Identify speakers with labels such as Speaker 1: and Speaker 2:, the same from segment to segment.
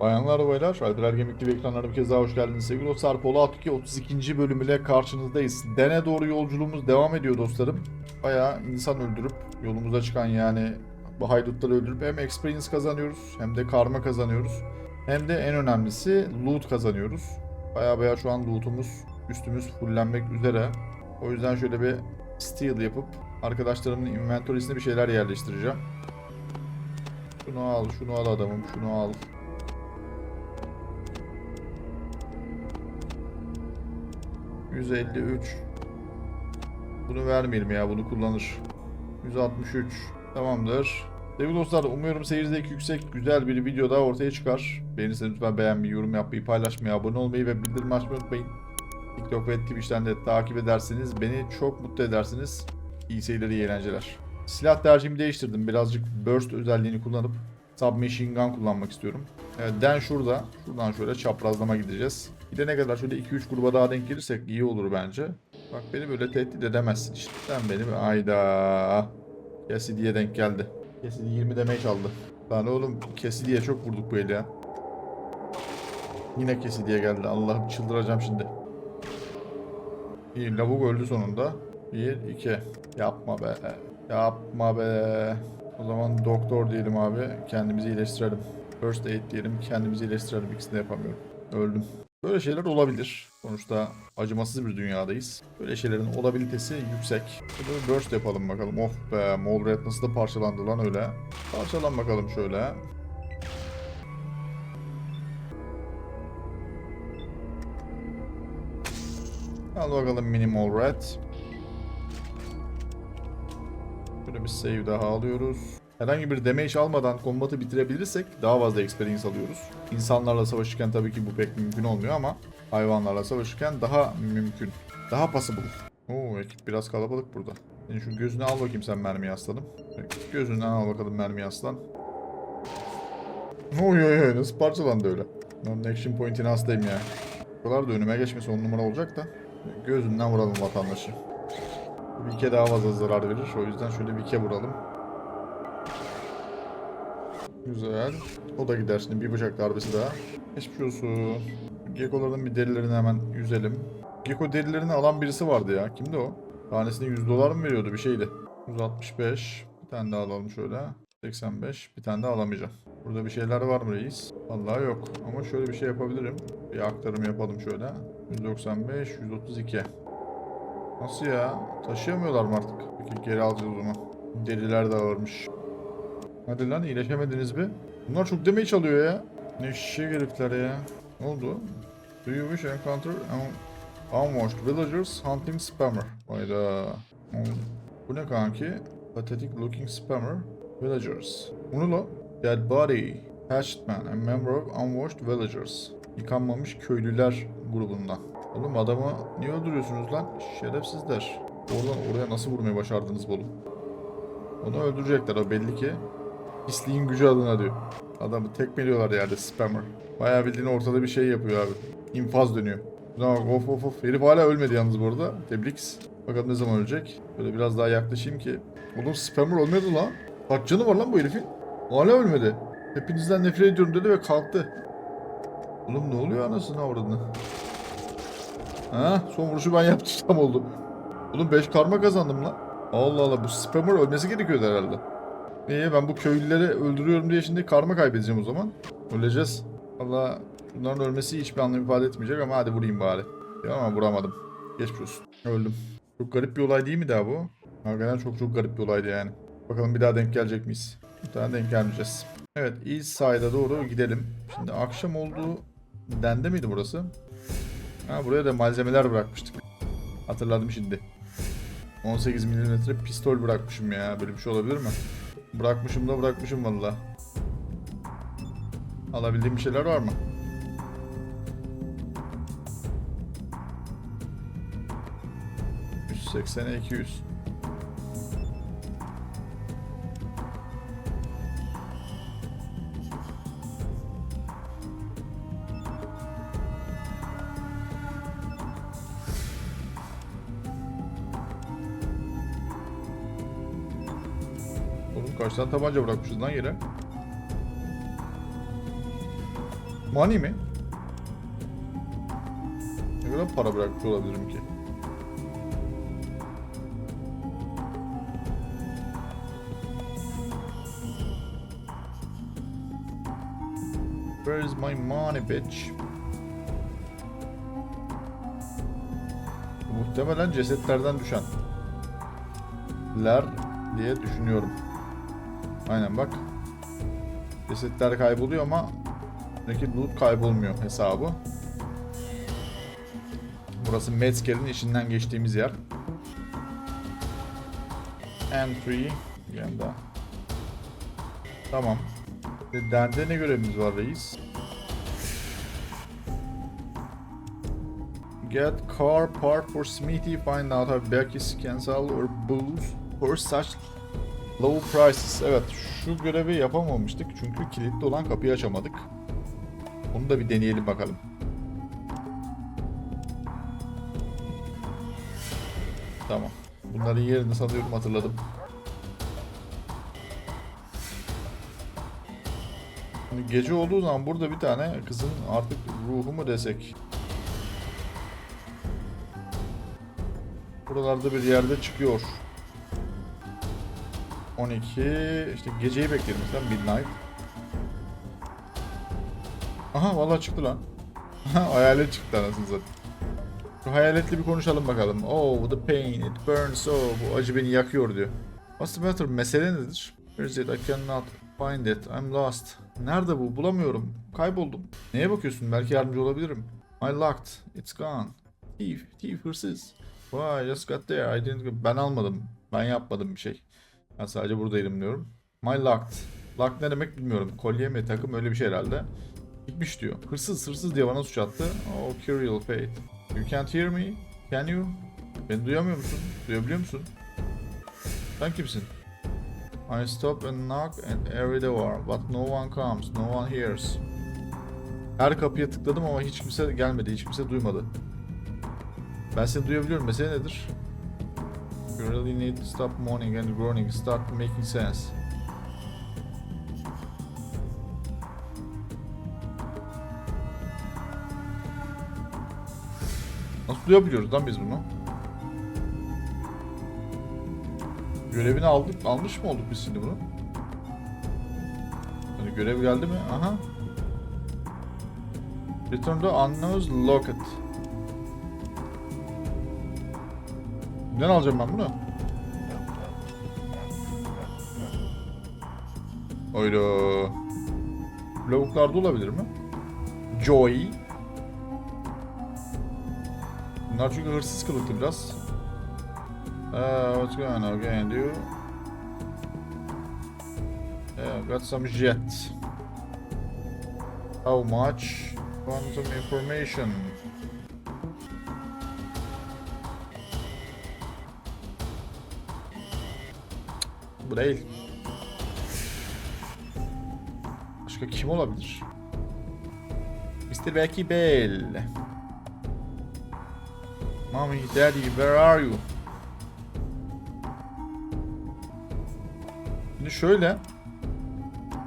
Speaker 1: Bayanlar ve baylar, Alper Gemikli ve ekranlara bir kez daha hoş geldiniz. Sevgili dostlar, Polo 62 32. bölümüyle karşınızdayız. Dene doğru yolculuğumuz devam ediyor dostlarım. Bayağı insan öldürüp yolumuza çıkan yani bu haydutları öldürüp hem experience kazanıyoruz hem de karma kazanıyoruz. Hem de en önemlisi loot kazanıyoruz. Bayağı bayağı şu an lootumuz, üstümüz fullenmek üzere. O yüzden şöyle bir steal yapıp arkadaşlarımın inventory'sine bir şeyler yerleştireceğim. Şunu al, şunu al adamım, şunu al. ...153... Bunu vermeyelim ya, bunu kullanır. 163... Tamamdır. Sevgili dostlar, umuyorum seyir zevki yüksek, güzel bir video daha ortaya çıkar. Beğenirseniz lütfen beğenmeyi, yorum yapmayı, paylaşmayı, abone olmayı ve bildirim açmayı unutmayın. TikTok ve Twitch'ten de takip ederseniz beni çok mutlu edersiniz. İyi seyirler, iyi eğlenceler. Silah tercihimi değiştirdim. Birazcık burst özelliğini kullanıp submachine gun kullanmak istiyorum. Evet, Den şurada. Şuradan şöyle çaprazlama gideceğiz. Gidene kadar şöyle 2-3 gruba daha denk gelirsek iyi olur bence. Bak beni böyle tehdit edemezsin işte. Sen beni ayda. Cassidy'ye denk geldi. Cassidy 20 demeye çaldı. Lan oğlum Cassidy'ye çok vurduk bu eli ya. Yine Cassidy'ye geldi. Allah'ım çıldıracağım şimdi. İyi lavuk öldü sonunda. 1 2. Yapma be. Yapma be. O zaman doktor diyelim abi. Kendimizi iyileştirelim. First aid diyelim. Kendimizi iyileştirelim. İkisini de yapamıyorum. Öldüm. Böyle şeyler olabilir. Sonuçta acımasız bir dünyadayız. Böyle şeylerin olabilitesi yüksek. Şöyle bir burst yapalım bakalım. Of be. Molred nasıl da parçalandı lan öyle. Parçalan bakalım şöyle. Al bakalım mini Molred. Şöyle bir save daha alıyoruz. Herhangi bir damage almadan kombatı bitirebilirsek daha fazla experience alıyoruz. İnsanlarla savaşırken tabii ki bu pek mümkün olmuyor ama hayvanlarla savaşırken daha mümkün. Daha possible. Oo ekip biraz kalabalık burada. Senin şu gözünü al bakayım sen mermiyi aslanım. Gözünden al bakalım mermiyi aslan. Oy oy oy nasıl parçalandı öyle. Ben action point'ine hastayım ya. Buralar da önüme geçmesi on numara olacak da. Gözünden vuralım vatandaşı. Bir kere daha fazla zarar verir. O yüzden şöyle bir kere vuralım. Güzel. O da gider şimdi. Bir bıçak darbesi daha. Geçmiş olsun. Gekko'ların bir derilerini hemen yüzelim. Gekko derilerini alan birisi vardı ya. Kimdi o? Tanesine 100 dolar mı veriyordu bir şeydi. 165. Bir tane daha alalım şöyle. 85. Bir tane daha alamayacağım. Burada bir şeyler var mı reis? Vallahi yok. Ama şöyle bir şey yapabilirim. Bir aktarım yapalım şöyle. 195, 132. Nasıl ya? Taşıyamıyorlar mı artık? Peki geri alacağız o zaman. Deriler de ağırmış. Hadi lan iyileşemediniz mi? Bunlar çok demeyi çalıyor ya. Ne şişe herifler ya. Ne oldu? Do you wish encounter un unwashed villagers hunting spammer? Hayda. Bu ne kanki? Pathetic looking spammer villagers. Bu ne lan? Dead body. Hatched man. A member of unwashed villagers. Yıkanmamış köylüler grubundan. Oğlum adamı niye öldürüyorsunuz lan? Şerefsizler. Oradan oraya nasıl vurmayı başardınız oğlum? Onu öldürecekler o belli ki. Pisliğin gücü adına diyor. Adamı tekmeliyorlar yerde spammer. Bayağı bildiğin ortada bir şey yapıyor abi. İnfaz dönüyor. Bak of of of. Herif hala ölmedi yalnız bu arada. Tebrik. Bakalım ne zaman ölecek. Böyle biraz daha yaklaşayım ki. Oğlum spammer ölmedi lan. Bak canı var lan bu herifin. Hala ölmedi. Hepinizden nefret ediyorum dedi ve kalktı. Oğlum ne oluyor anasını avradını? Ha, son vuruşu ben yaptım oldu. Oğlum 5 karma kazandım lan. Allah Allah bu spammer ölmesi gerekiyordu herhalde. İyi ben bu köylüleri öldürüyorum diye şimdi karma kaybedeceğim o zaman. Öleceğiz. Valla bunların ölmesi hiçbir anlam ifade etmeyecek ama hadi vurayım bari. Ya ama vuramadım. Geçmiş olsun. Öldüm. Çok garip bir olay değil mi daha bu? Hakikaten çok çok garip bir olaydı yani. Bakalım bir daha denk gelecek miyiz? Bir daha denk gelmeyeceğiz. Evet East Side'a doğru gidelim. Şimdi akşam olduğu dendi miydi burası? Ha buraya da malzemeler bırakmıştık. Hatırladım şimdi. 18 mm pistol bırakmışım ya. Böyle bir şey olabilir mi? Bırakmışım da bırakmışım valla. Alabildiğim bir şeyler var mı? ...180'e 200. Oğlum kaç tane tabanca bırakmışız lan yere. Money mi? Ne kadar para bırakmış olabilirim ki? Where is my money bitch? Muhtemelen cesetlerden düşen. Ler diye düşünüyorum. Aynen bak. Cesetler kayboluyor ama buradaki loot kaybolmuyor hesabı. Burası Metzger'in içinden geçtiğimiz yer. Entry. Bir yanda. Tamam. E, Derde ne görevimiz var reis? Get car part for Smithy. Find out how Becky's cancel or booze for such low prices. Evet şu görevi yapamamıştık çünkü kilitli olan kapıyı açamadık. Onu da bir deneyelim bakalım. Tamam. Bunların yerini sanıyorum hatırladım. Gece olduğu zaman burada bir tane kızın artık ruhu mu desek. Buralarda bir yerde çıkıyor. 12 işte geceyi bekleyelim mesela midnight. Aha vallahi çıktı lan. Hayalet çıktı anasını zaten. Şu hayaletle bir konuşalım bakalım. Oh the pain it burns so. Bu acı beni yakıyor diyor. What's the matter? Mesele nedir? Where is it? I cannot find it. I'm lost. Nerede bu? Bulamıyorum. Kayboldum. Neye bakıyorsun? Belki yardımcı olabilirim. I locked. It's gone. Thief. Thief hırsız. Why? Just got there. I didn't... Ben almadım. Ben yapmadım bir şey. Ben sadece buradaydım diyorum. My locked. Lock ne demek bilmiyorum. Kolye mi takım öyle bir şey herhalde. Gitmiş diyor. Hırsız hırsız diye bana suç attı. Oh curial fate. You can't hear me? Can you? Beni duyamıyor musun? Duyabiliyor musun? Sen kimsin? I stop and knock at every door, but no one comes, no one hears. Her kapıya tıkladım ama hiç kimse gelmedi, hiç kimse duymadı. Ben seni duyabiliyorum, mesele nedir? You really need to stop moaning and groaning, start making sense. Nasıl duyabiliyoruz lan biz bunu? Görevini aldık, almış mı olduk biz şimdi bunu? Hani görev geldi mi? Aha. Return the unknown's locket. Neden alacağım ben bunu? Oyda. Lavuklarda olabilir mi? Joy. Bunlar çünkü hırsız kılıklı biraz. Uh, what's going on again, dude? Yeah, got some jet. How much? Want some information. Bu değil. Başka kim olabilir? Mr. Becky Bell. Mommy, Daddy, where are you? Şimdi şöyle.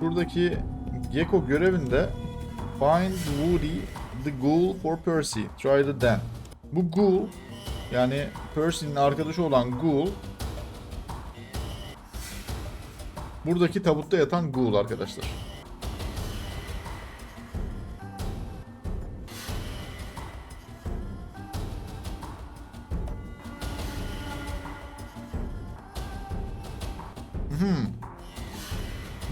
Speaker 1: Buradaki Gecko görevinde Find Woody the Ghoul for Percy. Try the den. Bu Ghoul yani Percy'nin arkadaşı olan Ghoul buradaki tabutta yatan Ghoul arkadaşlar. Hmm.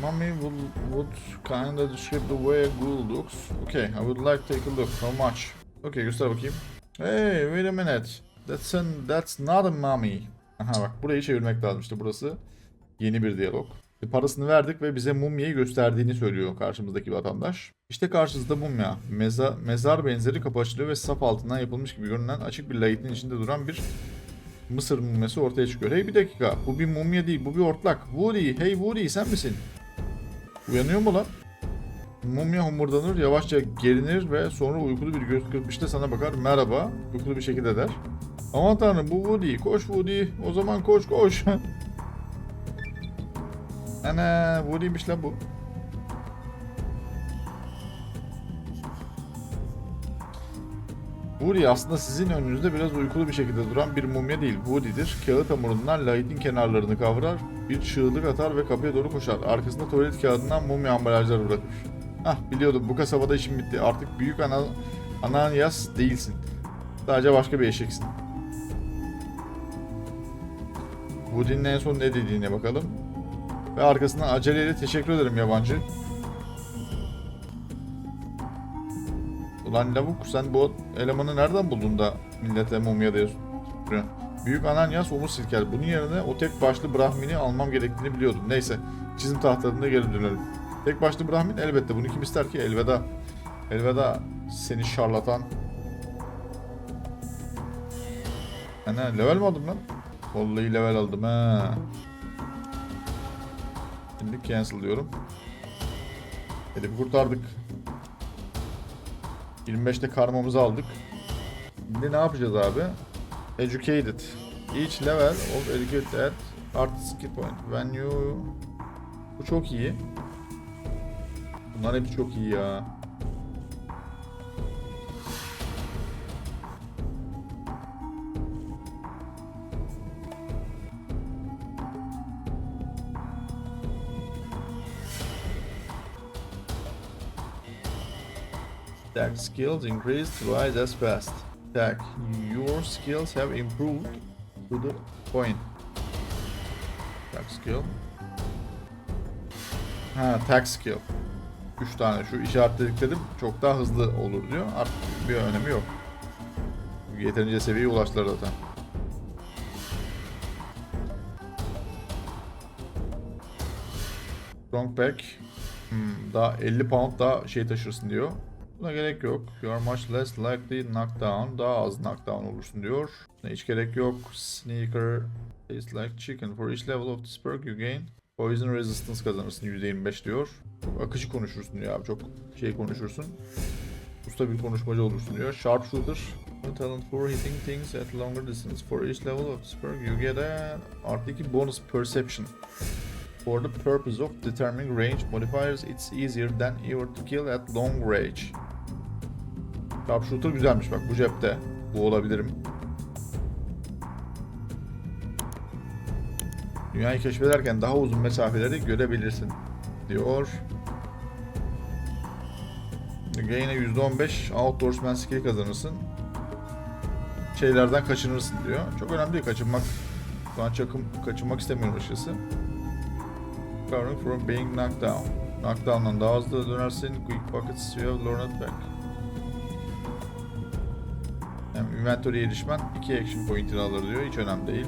Speaker 1: Mommy would, would kinda describe the way a ghoul looks. Okay, I would like to take a look. How much? Okay, göster bakayım. Hey, wait a minute. That's an, that's not a mummy. Aha bak burayı çevirmek lazım işte burası. Yeni bir diyalog. E, Parasını verdik ve bize mumyayı gösterdiğini söylüyor karşımızdaki vatandaş. İşte karşınızda mumya. Meza, mezar benzeri kapı açılıyor ve saf altından yapılmış gibi görünen açık bir layitin içinde duran bir Mısır mumyası ortaya çıkıyor. Hey bir dakika bu bir mumya değil bu bir ortlak. Woody hey Woody sen misin? Uyanıyor mu lan? Mumya homurdanır yavaşça gerinir ve sonra uykulu bir göz kırpışta sana bakar merhaba uykulu bir şekilde der. Aman tanrım bu Woody koş Woody o zaman koş koş. Ana Woody'ymiş lan bu. Woody aslında sizin önünüzde biraz uykulu bir şekilde duran bir mumya değil. Woody'dir. Kağıt hamurundan lahitin kenarlarını kavrar, bir çığlık atar ve kapıya doğru koşar. Arkasında tuvalet kağıdından mumya ambalajlar bırakır. Hah biliyordum bu kasabada işim bitti. Artık büyük ana Ananias değilsin. Sadece başka bir eşeksin. Woody'nin en son ne dediğine bakalım. Ve arkasından aceleyle teşekkür ederim yabancı. Ulan lavuk sen bu elemanı nereden buldun da millete mumya diyorsun? Büyük Ananias omuz silker. Bunun yerine o tek başlı Brahmin'i almam gerektiğini biliyordum. Neyse çizim tahtalarına geri dönelim. Tek başlı Brahmin elbette bunu kim ister ki? Elveda. Elveda seni şarlatan. Ana level mi aldım lan? Vallahi level aldım ha. Şimdi cancel diyorum. Hedefi kurtardık. 25'te karmamızı aldık. Şimdi ne yapacağız abi? Educated. Each level of educated at art skill point. When you... Bu çok iyi. Bunlar hepsi çok iyi ya. Skills increased twice as fast. Attack. Your skills have improved to the point. Attack skill. Ha, attack skill. 3 tane şu işaretlediklerim çok daha hızlı olur diyor. Artık bir önemi yok. Yeterince seviyeye ulaştılar zaten. Strong pack. Hmm, daha 50 pound daha şey taşırsın diyor. Buna gerek yok. You are much less likely knockdown. Daha az knockdown olursun diyor. Buna hiç gerek yok. Sneaker tastes like chicken. For each level of this perk you gain poison resistance kazanırsın %25 diyor. Çok akıcı konuşursun diyor abi. Çok şey konuşursun. Usta bir konuşmacı olursun diyor. Sharpshooter. Talent for hitting things at longer distance. For each level of this perk you get a artı 2 bonus perception. For the purpose of determining range modifiers, it's easier than ever to kill at long range. Sharpshooter güzelmiş bak bu cepte. Bu olabilirim. Dünyayı keşfederken daha uzun mesafeleri görebilirsin diyor. Gain'e %15 Outdoorsman skill kazanırsın. Şeylerden kaçınırsın diyor. Çok önemli değil kaçınmak. Şu an çakım, kaçınmak istemiyorum açıkçası. Recovering from being knocked down. Knockdown'dan daha hızlı dönersin. Quick pockets you have learned back. Yani inventory'e erişmen 2 action point'ini alır diyor. Hiç önemli değil.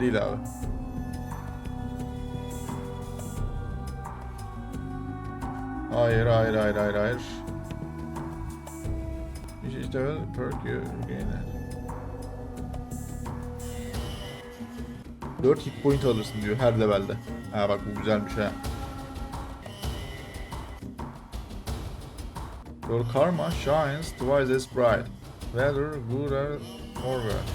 Speaker 1: Değil abi. Hayır, hayır, hayır, hayır, hayır. İşte, işte perk you gain. 4 hit point alırsın diyor her levelde. Ha bak bu güzelmiş ha. Your karma shines twice as bright. Whether good or bad.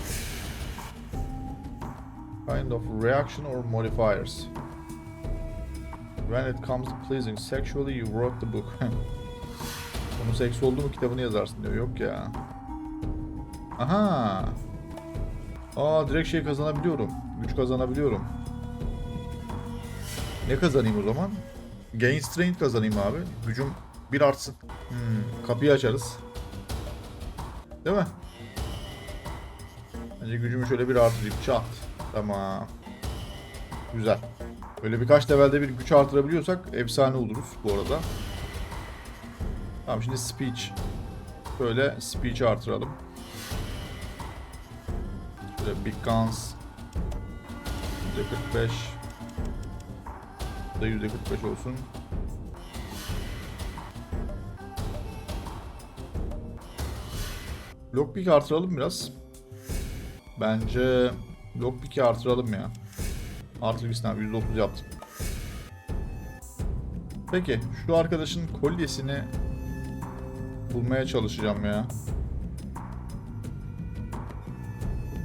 Speaker 1: Kind of reaction or modifiers. When it comes to pleasing sexually, you wrote the book. Konu seks oldu mu kitabını yazarsın diyor. Yok ya. Aha. Aa direkt şey kazanabiliyorum. Güç kazanabiliyorum. Ne kazanayım o zaman? Gain strength kazanayım abi. Gücüm bir artsın. Hmm, kapıyı açarız. Değil mi? Bence gücümü şöyle bir artırayım. Çat. Tamam. Güzel. Böyle birkaç levelde bir güç artırabiliyorsak efsane oluruz bu arada. Tamam şimdi speech. Böyle speech'i artıralım. Şöyle big guns. %45. Bu da %45 olsun. Lockpick artıralım biraz. Bence Lockpick'i artıralım ya. Artır gitsin abi %30 yaptım. Peki şu arkadaşın kolyesini bulmaya çalışacağım ya.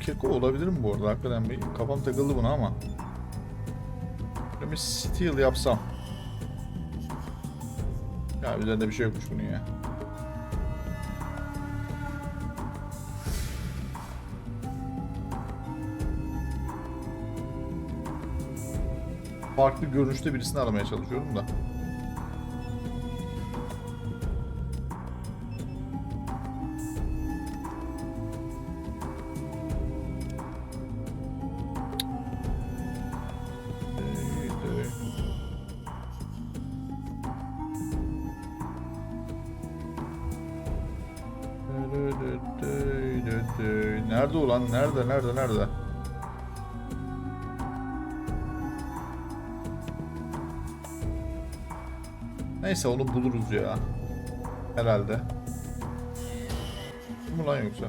Speaker 1: Keko olabilir mi bu arada? Hakikaten bir kafam takıldı buna ama. Böyle bir steal yapsam. Ya üzerinde bir şey yokmuş bunun ya. Farklı görünüşte birisini aramaya çalışıyorum da. Nerede ulan? Nerede? Nerede? Nerede? Neyse onu buluruz ya. Herhalde. Bu mu yoksa?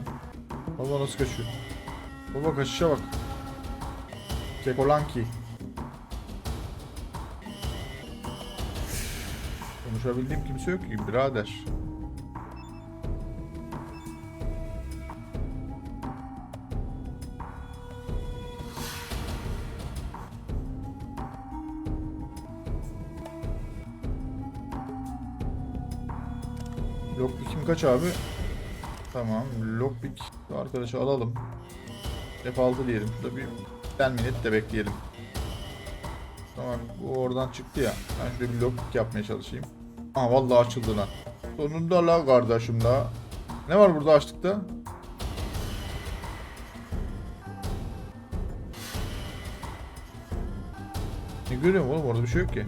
Speaker 1: Baba nasıl kaçıyor? Baba kaçışa bak. Kekolanki. Konuşabildiğim kimse yok ki birader. Kaç abi? Tamam. Lockpick arkadaşı alalım. F6 diyelim. Şurada bir 10 minut de bekleyelim. Tamam bu oradan çıktı ya. Ben şöyle bir lockpick yapmaya çalışayım. Aa vallahi açıldı lan. Sonunda la kardeşim la. Ne var burada açlıkta? Ne görüyorum oğlum orada bir şey yok ki.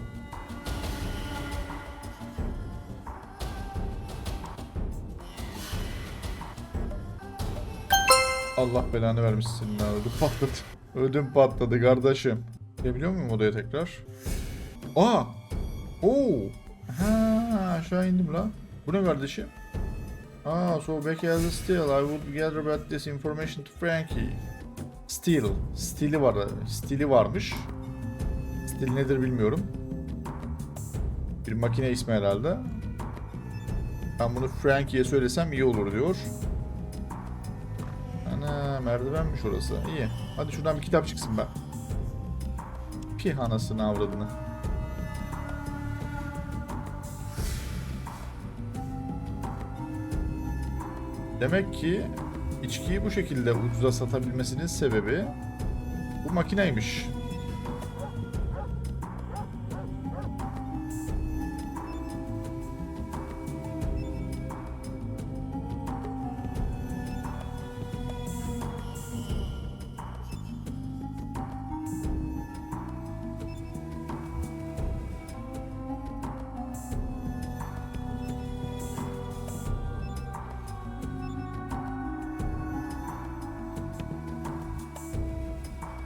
Speaker 1: Allah belanı vermişsin ya. Ödüm patladı. Ödüm patladı kardeşim. Gelebiliyor muyum odaya tekrar? Aa! Oo! Ha, aşağı indim la. Bu ne kardeşim? Ah, so Becky has a steal. I would gather about this information to Frankie. Steal. Steal'i var. Steal'i varmış. Steal nedir bilmiyorum. Bir makine ismi herhalde. Ben bunu Frankie'ye söylesem iyi olur diyor. Ana merdivenmiş orası. İyi. Hadi şuradan bir kitap çıksın be. Pih anasını avradını. Demek ki içkiyi bu şekilde ucuza satabilmesinin sebebi bu makineymiş.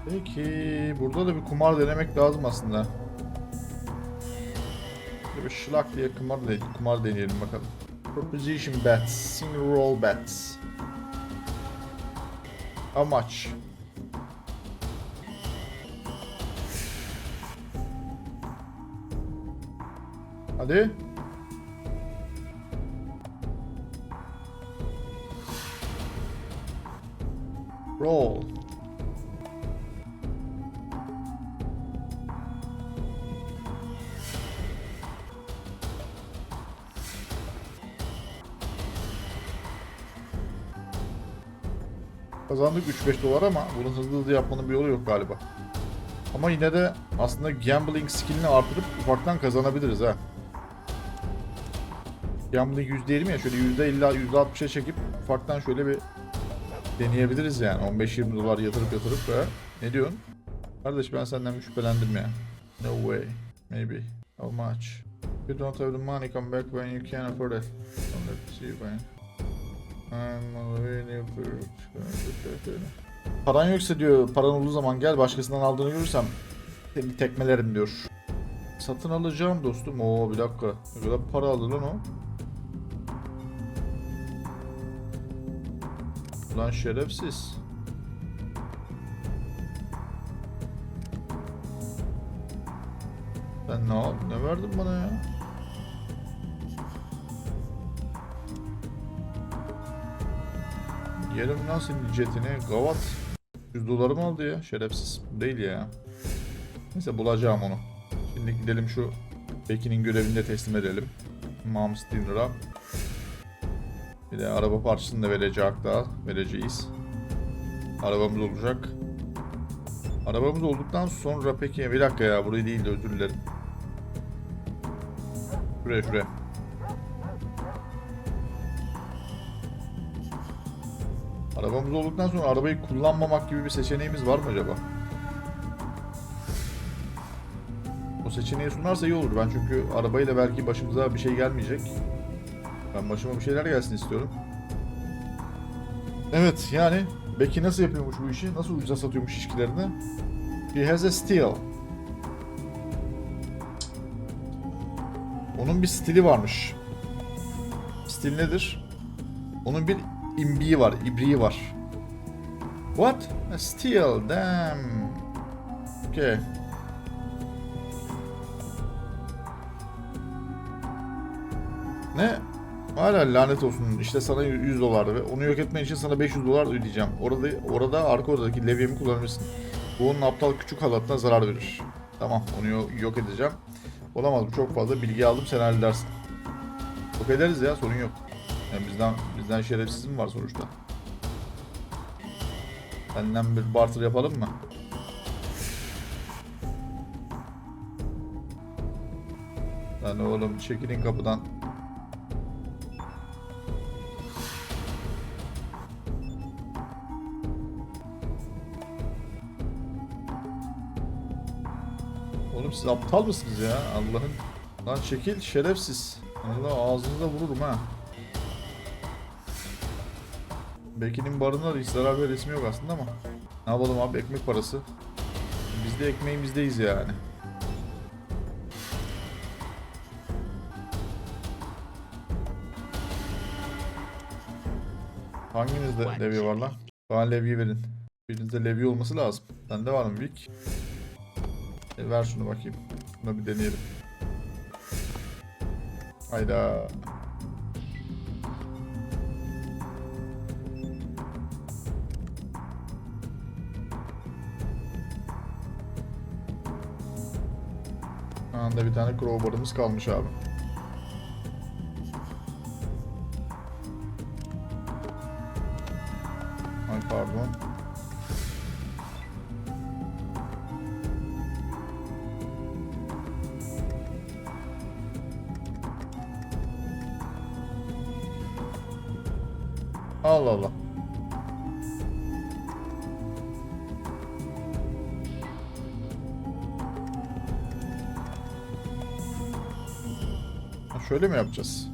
Speaker 1: Peki burada da bir kumar denemek lazım aslında. Bir şlak diye kumar, de, kumar deneyelim bakalım. Proposition bets, single roll bets. How much? Hadi. Roll. Kazandık 3-5 dolar ama bunu hızlı hızlı yapmanın bir yolu yok galiba. Ama yine de aslında gambling skillini artırıp ufaktan kazanabiliriz ha. Gambling %20 ya şöyle %50 %60'a çekip ufaktan şöyle bir deneyebiliriz yani. 15-20 dolar yatırıp yatırıp ve ne diyorsun? Kardeş ben senden bir şüphelendim ya. No way. Maybe. How much? You don't have the money, come back when you can afford it. Don't let see you. Paran yoksa diyor, paran olduğu zaman gel başkasından aldığını görürsem seni tekmelerim diyor. Satın alacağım dostum. Oo bir dakika. Ne kadar para aldı lan o? Lan şerefsiz. Sen ne, ne verdin bana ya? Yerim senin jetini. Gavat. 100 dolarımı aldı ya. Şerefsiz. Değil ya. Neyse bulacağım onu. Şimdi gidelim şu Beki'nin görevini de teslim edelim. Moms Dinner'a. Bir de araba parçasını da verecek daha. Vereceğiz. Arabamız olacak. Arabamız olduktan sonra peki bir dakika ya burayı değil de özür dilerim. Şuraya şuraya. Arabamız olduktan sonra arabayı kullanmamak gibi bir seçeneğimiz var mı acaba? O seçeneği sunarsa iyi olur. Ben çünkü arabayla belki başımıza bir şey gelmeyecek. Ben başıma bir şeyler gelsin istiyorum. Evet yani Becky nasıl yapıyormuş bu işi? Nasıl ucuza satıyormuş içkilerini? He has a steel. Onun bir stili varmış. Stil nedir? Onun bir imbiği var, ibriği var. What? A steel, damn. Okay. Ne? Hala lanet olsun. İşte sana 100 dolar ve onu yok etmen için sana 500 dolar ödeyeceğim. Orada orada arka odadaki levyemi kullanırsın. Bu onun aptal küçük halatına zarar verir. Tamam onu yo- yok edeceğim. Olamaz bu çok fazla bilgi aldım sen halledersin. Yok ederiz ya sorun yok. Yani bizden bizden şerefsiz mi var sonuçta? Senden bir barter yapalım mı? Lan oğlum çekilin kapıdan. Oğlum siz aptal mısınız ya? Allah'ın. Lan çekil şerefsiz. Allah ağzınıza vururum ha. Beki'nin barında hiç zarar ve resmi yok aslında ama. Ne yapalım abi ekmek parası. Biz de ekmeğimizdeyiz yani. Hanginizde levye var lan? Bana levye verin. Birinizde levye olması lazım. Sende var mı Vic? E, ver şunu bakayım. Şunu bir deneyelim. Hayda. Anda bir tane crowbar'ımız kalmış abi. Şöyle mi yapacağız?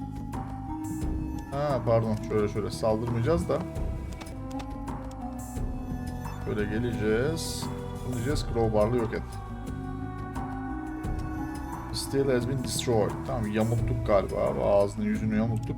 Speaker 1: Ha pardon şöyle şöyle saldırmayacağız da. Şöyle geleceğiz. Diyeceğiz crowbar'lı yok et. Steel has been destroyed. Tamam yamulttuk galiba. Ağzını yüzünü yamulttuk.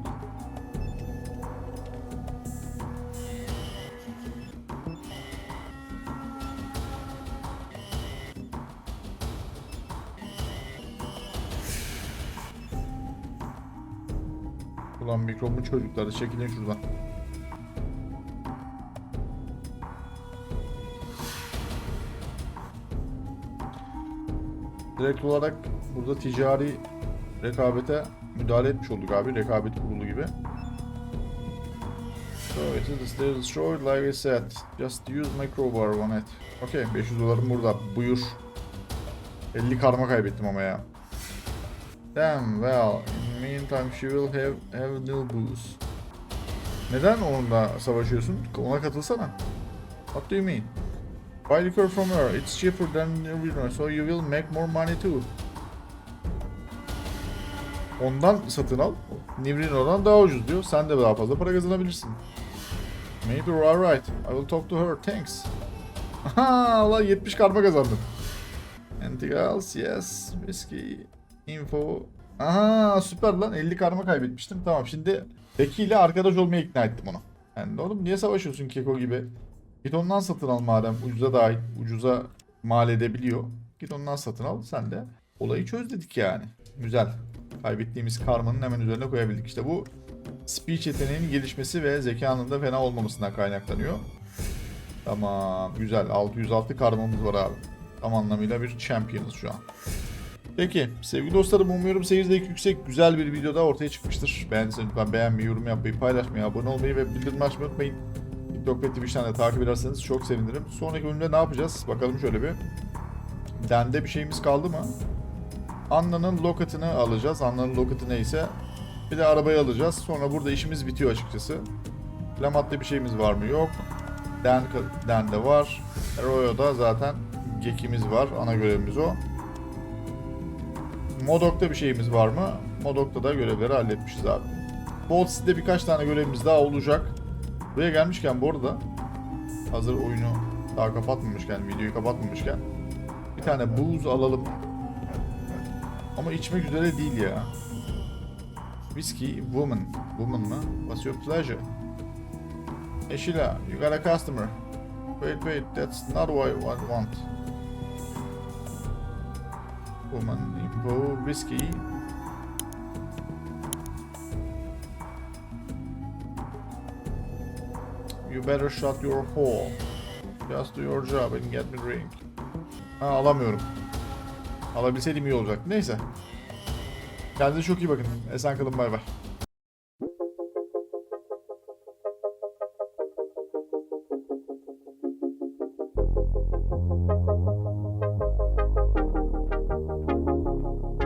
Speaker 1: Mikrobun çocukları çekilin şuradan. Direkt olarak burada ticari rekabete müdahale etmiş olduk abi. Rekabet kurulu gibi. So it is still destroyed like I said. Just use my crowbar on it. Okay 500 dolarım burada. Buyur. 50 karma kaybettim ama ya. Damn well. Meantime she will have have new booze. Neden onunla savaşıyorsun? Ona katılsana. What do you mean? Buy liquor from her. It's cheaper than original, so you will make more money too. Ondan satın al. Nivrino'dan daha ucuz diyor. Sen de daha fazla para kazanabilirsin. Maybe you're alright. I will talk to her. Thanks. Aha, Allah 70 karma kazandım. Anything else? Yes. Whiskey. Info. Aha süper lan 50 karma kaybetmiştim. Tamam şimdi Becky ile arkadaş olmaya ikna ettim onu. Yani oğlum niye savaşıyorsun Keko gibi? Git ondan satın al madem ucuza dahil, ucuza mal edebiliyor. Git ondan satın al sen de olayı çöz dedik yani. Güzel. Kaybettiğimiz karmanın hemen üzerine koyabildik. İşte bu speech yeteneğinin gelişmesi ve zekanın da fena olmamasından kaynaklanıyor. Tamam güzel 606 karmamız var abi. Tam anlamıyla bir championız şu an. Peki sevgili dostlarım umuyorum seyir zevki yüksek güzel bir videoda ortaya çıkmıştır. Beğendiyseniz lütfen beğenmeyi, yorum yapmayı, paylaşmayı, abone olmayı ve bildirim açmayı unutmayın. TikTok ve Twitch'ten de takip ederseniz çok sevinirim. Sonraki bölümde ne yapacağız? Bakalım şöyle bir. Dende bir şeyimiz kaldı mı? Anna'nın lokatını alacağız. Anna'nın lokatı neyse. Bir de arabayı alacağız. Sonra burada işimiz bitiyor açıkçası. Lamat'ta bir şeyimiz var mı? Yok. Den, Den'de var. Royo'da zaten Gek'imiz var. Ana görevimiz o. Modok'ta bir şeyimiz var mı? Modok'ta da görevleri halletmişiz abi. Bolt City'de birkaç tane görevimiz daha olacak. Buraya gelmişken bu arada hazır oyunu daha kapatmamışken, videoyu kapatmamışken bir tane buz alalım. Ama içmek üzere değil ya. Whiskey Woman. Woman mı? What's your pleasure? Eşila, you got a customer. Wait, wait, that's not what I want. Woman, info, whiskey. You better shut your hole. Just do your job and get me drink. Ha alamıyorum. Alabilseydim iyi olacak. Neyse. Kendinize çok iyi bakın. Esen kalın bay bay.